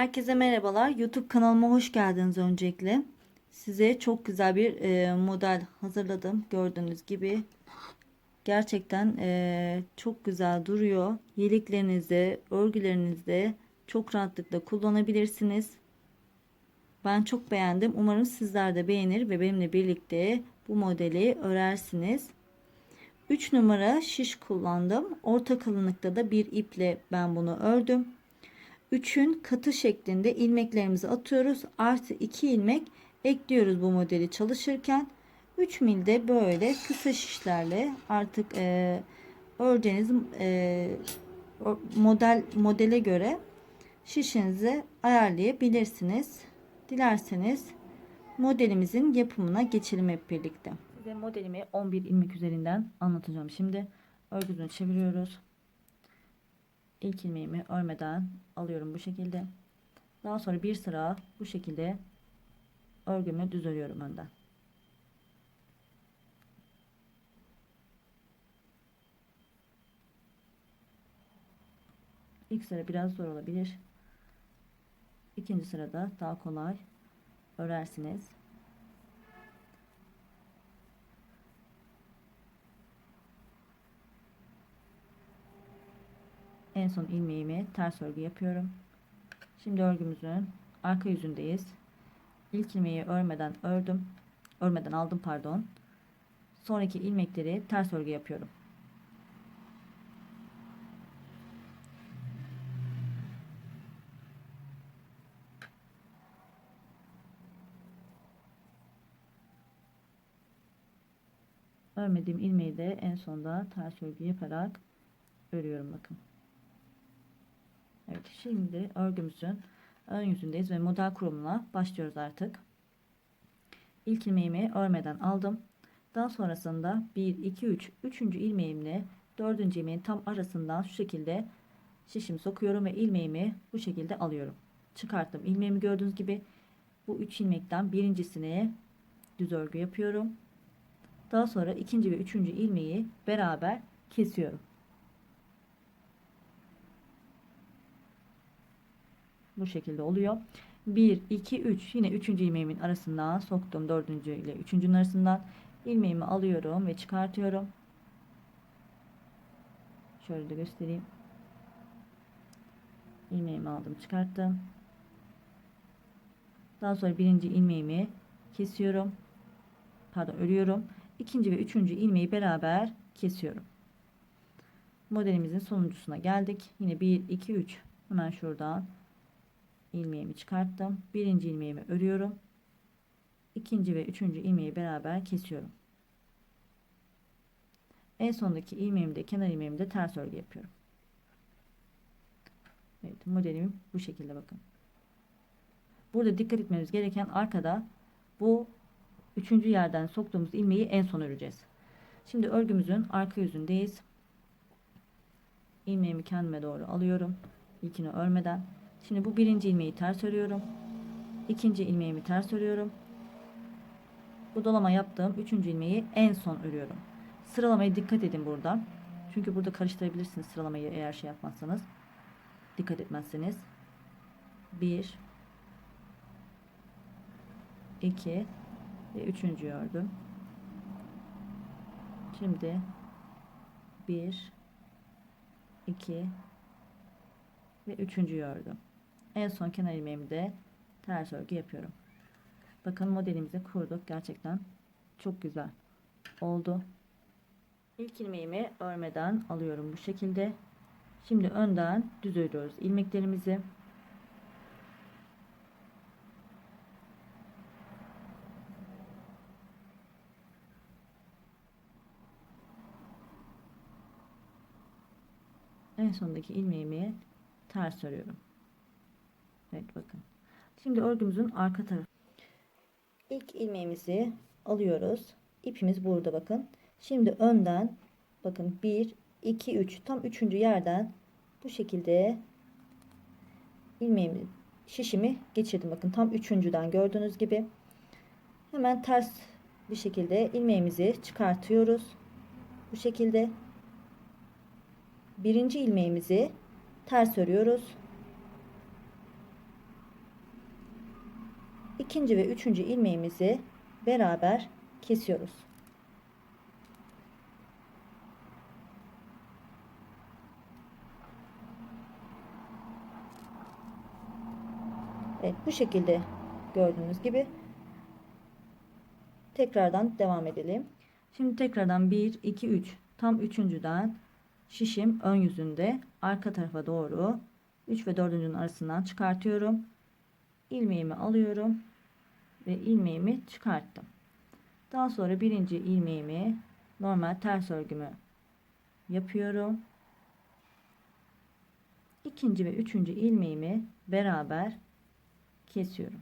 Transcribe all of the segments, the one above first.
Herkese merhabalar. YouTube kanalıma hoş geldiniz öncelikle. Size çok güzel bir e, model hazırladım. Gördüğünüz gibi. Gerçekten e, çok güzel duruyor. Yeleklerinizde, örgülerinizde çok rahatlıkla kullanabilirsiniz. Ben çok beğendim. Umarım sizler de beğenir ve benimle birlikte bu modeli örersiniz. 3 numara şiş kullandım. Orta kalınlıkta da bir iple ben bunu ördüm. 3'ün katı şeklinde ilmeklerimizi atıyoruz. Artı 2 ilmek ekliyoruz bu modeli çalışırken. 3 milde böyle kısa şişlerle artık e, öreceğiniz e, model modele göre şişinizi ayarlayabilirsiniz. Dilerseniz modelimizin yapımına geçelim hep birlikte. Size modelimi 11 ilmek üzerinden anlatacağım. Şimdi örgüsünü çeviriyoruz. İlk ilmeğimi örmeden alıyorum bu şekilde. Daha sonra bir sıra bu şekilde örgümü düz örüyorum önden. İlk sıra biraz zor olabilir. İkinci sırada daha kolay örersiniz. En son ilmeğimi ters örgü yapıyorum. Şimdi örgümüzün arka yüzündeyiz. İlk ilmeği örmeden ördüm. Örmeden aldım pardon. Sonraki ilmekleri ters örgü yapıyorum. Örmediğim ilmeği de en sonda ters örgü yaparak örüyorum bakın. Evet şimdi örgümüzün ön yüzündeyiz ve model kurumuna başlıyoruz artık. İlk ilmeğimi örmeden aldım. Daha sonrasında 1, 2, 3, 3. ilmeğimle 4. ilmeğin tam arasından şu şekilde şişimi sokuyorum ve ilmeğimi bu şekilde alıyorum. Çıkarttım. ilmeğimi gördüğünüz gibi bu 3 ilmekten birincisini düz örgü yapıyorum. Daha sonra ikinci ve üçüncü ilmeği beraber kesiyorum. Bu şekilde oluyor. 1, 2, 3 yine 3. ilmeğimin arasından soktum. 4. ile 3.'ünün arasından ilmeğimi alıyorum ve çıkartıyorum. Şöyle de göstereyim. ilmeğimi aldım çıkarttım. Daha sonra birinci ilmeğimi kesiyorum. Pardon örüyorum. İkinci ve üçüncü ilmeği beraber kesiyorum. Modelimizin sonuncusuna geldik. Yine 1, 2, 3 hemen şuradan ilmeğimi çıkarttım. Birinci ilmeğimi örüyorum. İkinci ve üçüncü ilmeği beraber kesiyorum. En sondaki ilmeğimi de kenar ilmeğimi de ters örgü yapıyorum. Evet modelim bu şekilde bakın. Burada dikkat etmemiz gereken arkada bu üçüncü yerden soktuğumuz ilmeği en son öreceğiz. Şimdi örgümüzün arka yüzündeyiz. İlmeğimi kendime doğru alıyorum. İlkini örmeden Şimdi bu birinci ilmeği ters örüyorum. İkinci ilmeğimi ters örüyorum. Bu dolama yaptığım üçüncü ilmeği en son örüyorum. Sıralamaya dikkat edin burada. Çünkü burada karıştırabilirsiniz sıralamayı eğer şey yapmazsanız. Dikkat etmezseniz. 1 2 ve üçüncü ördüm. Şimdi 1 2 ve üçüncü ördüm. En son kenar ilmeğimi de ters örgü yapıyorum. Bakın modelimizi kurduk. Gerçekten çok güzel oldu. İlk ilmeğimi örmeden alıyorum bu şekilde. Şimdi önden düz örüyoruz ilmeklerimizi. En sondaki ilmeğimi ters örüyorum. Evet bakın. Şimdi örgümüzün arka tarafı. İlk ilmeğimizi alıyoruz. İpimiz burada bakın. Şimdi önden bakın 1 2 3 tam 3. yerden bu şekilde ilmeğimi şişimi geçirdim. Bakın tam üçüncüden gördüğünüz gibi. Hemen ters bir şekilde ilmeğimizi çıkartıyoruz. Bu şekilde birinci ilmeğimizi ters örüyoruz. İkinci ve üçüncü ilmeğimizi beraber kesiyoruz. Evet bu şekilde gördüğünüz gibi tekrardan devam edelim. Şimdi tekrardan 1 2 3 tam üçüncüden şişim ön yüzünde arka tarafa doğru 3 ve 4'üncünün arasından çıkartıyorum. ilmeğimi alıyorum ve ilmeğimi çıkarttım. Daha sonra birinci ilmeğimi normal ters örgümü yapıyorum. İkinci ve üçüncü ilmeğimi beraber kesiyorum.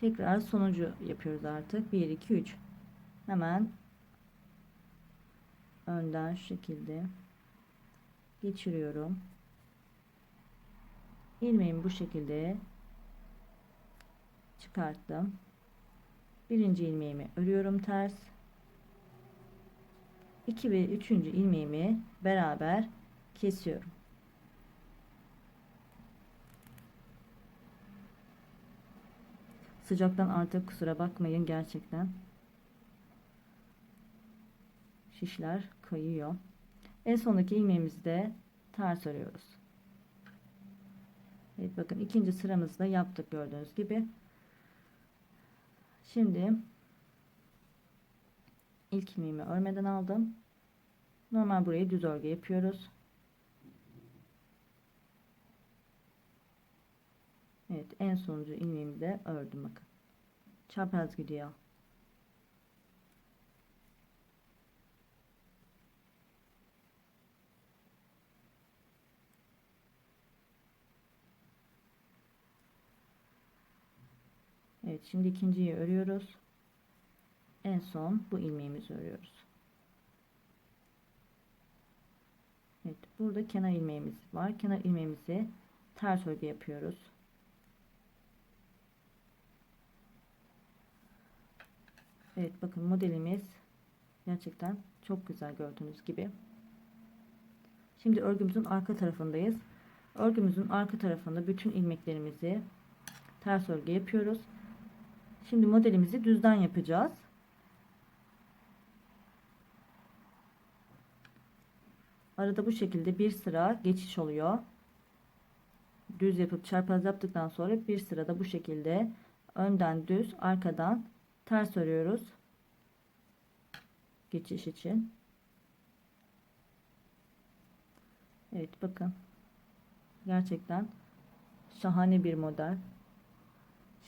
Tekrar sonucu yapıyoruz artık. 1 2 3. Hemen önden şu şekilde geçiriyorum. İlmeğimi bu şekilde çıkarttım. Birinci ilmeğimi örüyorum ters. 2 ve 3. ilmeğimi beraber kesiyorum. Sıcaktan artık kusura bakmayın gerçekten. Şişler kayıyor. En sondaki ilmeğimizi de ters örüyoruz. Evet bakın ikinci sıramızda yaptık gördüğünüz gibi. Şimdi ilk ilmeğimi örmeden aldım. Normal burayı düz örgü yapıyoruz. Evet en sonuncu ilmeğimi de ördüm bakın. Çapraz gidiyor. Evet şimdi ikinciyi örüyoruz. En son bu ilmeğimizi örüyoruz. Evet burada kenar ilmeğimiz var. Kenar ilmeğimizi ters örgü yapıyoruz. Evet bakın modelimiz gerçekten çok güzel gördüğünüz gibi. Şimdi örgümüzün arka tarafındayız. Örgümüzün arka tarafında bütün ilmeklerimizi ters örgü yapıyoruz. Şimdi modelimizi düzden yapacağız. Arada bu şekilde bir sıra geçiş oluyor. Düz yapıp çarpaz yaptıktan sonra bir sırada bu şekilde önden düz arkadan ters örüyoruz. Geçiş için. Evet bakın. Gerçekten şahane bir model.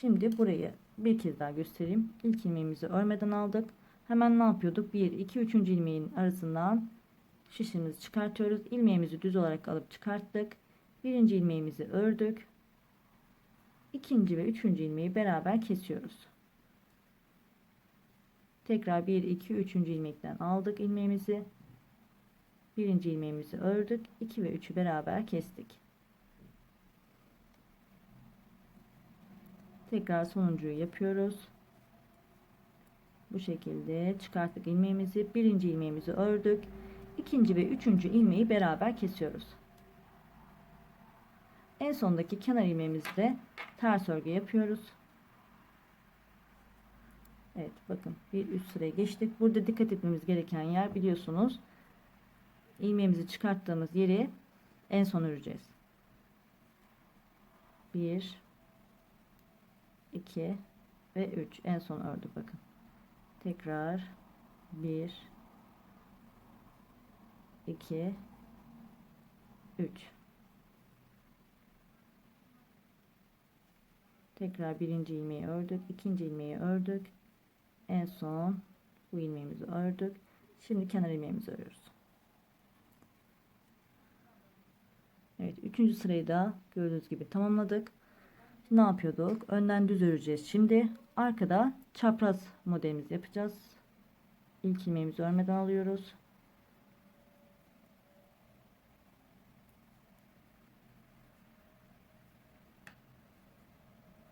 Şimdi burayı bir kez daha göstereyim. İlk ilmeğimizi örmeden aldık. Hemen ne yapıyorduk? 1, 2, 3. ilmeğin arasından şişimizi çıkartıyoruz. İlmeğimizi düz olarak alıp çıkarttık. Birinci ilmeğimizi ördük. İkinci ve üçüncü ilmeği beraber kesiyoruz. Tekrar 1, 2, 3. ilmekten aldık ilmeğimizi. Birinci ilmeğimizi ördük. 2 ve 3'ü beraber kestik. Tekrar sonuncuyu yapıyoruz. Bu şekilde çıkarttık ilmeğimizi. Birinci ilmeğimizi ördük. ikinci ve üçüncü ilmeği beraber kesiyoruz. En sondaki kenar ilmeğimizde ters örgü yapıyoruz. Evet bakın bir üst sıraya geçtik. Burada dikkat etmemiz gereken yer biliyorsunuz. ilmeğimizi çıkarttığımız yeri en son öreceğiz. 1 2 ve 3 en son ördük bakın. Tekrar 1 2 3 Tekrar birinci ilmeği ördük, ikinci ilmeği ördük. En son bu ilmeğimizi ördük. Şimdi kenar ilmeğimizi örüyoruz. Evet, üçüncü sırayı da gördüğünüz gibi tamamladık. Ne yapıyorduk? Önden düz öreceğiz. Şimdi arkada çapraz modelimizi yapacağız. İlk ilmeğimizi örmeden alıyoruz.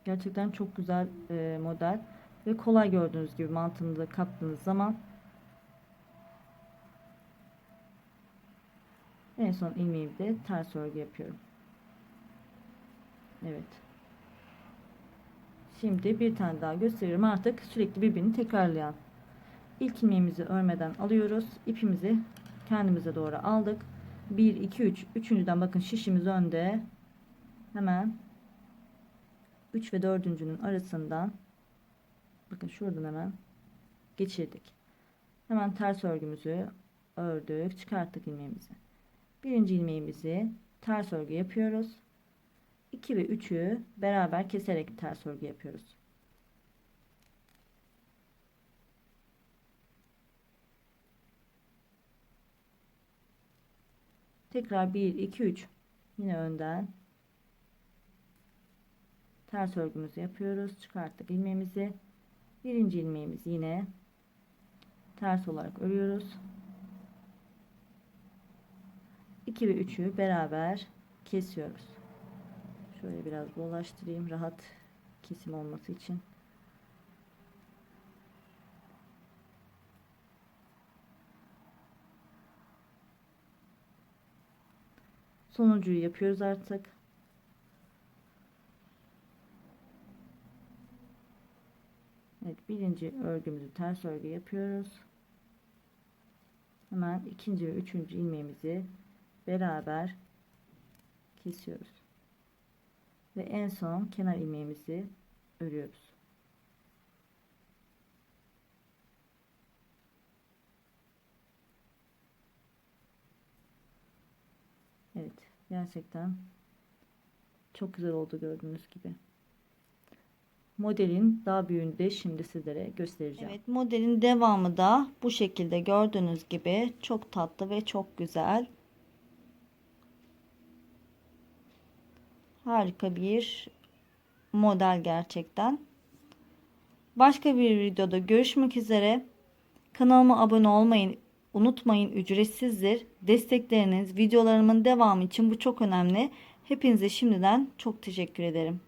Gerçekten çok güzel e, model ve kolay gördüğünüz gibi mantığını da kaptığınız zaman en son ilmeğimi de ters örgü yapıyorum. Evet. Şimdi bir tane daha gösteriyorum. Artık sürekli birbirini tekrarlayan. İlk ilmeğimizi örmeden alıyoruz. İpimizi kendimize doğru aldık. 1 2 3 üçüncüden bakın şişimiz önde. Hemen 3 ve dördüncünün arasından bakın şuradan hemen geçirdik. Hemen ters örgümüzü ördük, çıkarttık ilmeğimizi. Birinci ilmeğimizi ters örgü yapıyoruz. 2 ve 3'ü beraber keserek ters örgü yapıyoruz. Tekrar 1 2 3 yine önden ters örgümüzü yapıyoruz. Çıkarttık ilmeğimizi. Birinci ilmeğimizi yine ters olarak örüyoruz. 2 ve 3'ü beraber kesiyoruz. Şöyle biraz dolaştırayım rahat kesim olması için. Sonuncuyu yapıyoruz artık. Evet birinci örgümüzü ters örgü yapıyoruz. Hemen ikinci ve üçüncü ilmeğimizi beraber kesiyoruz. Ve en son kenar ilmeğimizi örüyoruz. Evet gerçekten çok güzel oldu gördüğünüz gibi. Modelin daha büyüğünü de şimdi sizlere göstereceğim. Evet modelin devamı da bu şekilde gördüğünüz gibi çok tatlı ve çok güzel. Harika bir model gerçekten. Başka bir videoda görüşmek üzere. Kanalıma abone olmayı unutmayın. Ücretsizdir. Destekleriniz videolarımın devamı için bu çok önemli. Hepinize şimdiden çok teşekkür ederim.